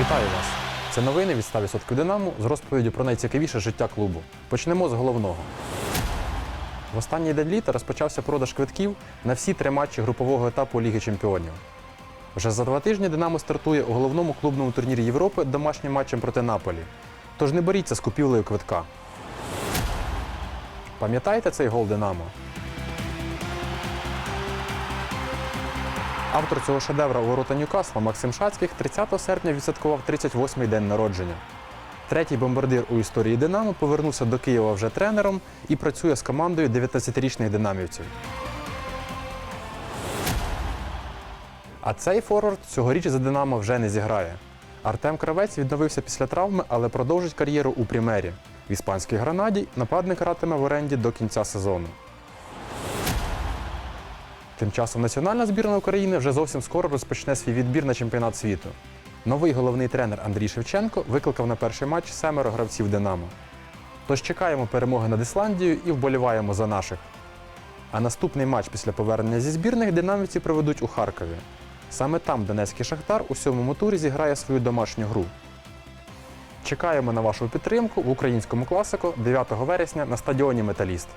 Вітаю вас! Це новини від 100% Динамо з розповіддю про найцікавіше життя клубу. Почнемо з головного. В останній день літа розпочався продаж квитків на всі три матчі групового етапу Ліги Чемпіонів. Вже за два тижні Динамо стартує у головному клубному турнірі Європи домашнім матчем проти Наполі. Тож не боріться з купівлею квитка. Пам'ятаєте цей гол Динамо? Автор цього шедевра ворота Ньюкасла Максим Шацьких 30 серпня відсвяткував 38-й день народження. Третій бомбардир у історії Динамо повернувся до Києва вже тренером і працює з командою 19-річних динамівців. А цей форвард цьогоріч за Динамо вже не зіграє. Артем Кравець відновився після травми, але продовжить кар'єру у Прімері. В іспанській гранаді нападник гратиме в оренді до кінця сезону. Тим часом національна збірна України вже зовсім скоро розпочне свій відбір на чемпіонат світу. Новий головний тренер Андрій Шевченко викликав на перший матч семеро гравців Динамо. Тож чекаємо перемоги над Ісландією і вболіваємо за наших. А наступний матч після повернення зі збірних динамівці проведуть у Харкові. Саме там Донецький Шахтар у сьомому турі зіграє свою домашню гру. Чекаємо на вашу підтримку в українському класику 9 вересня на стадіоні Металіст.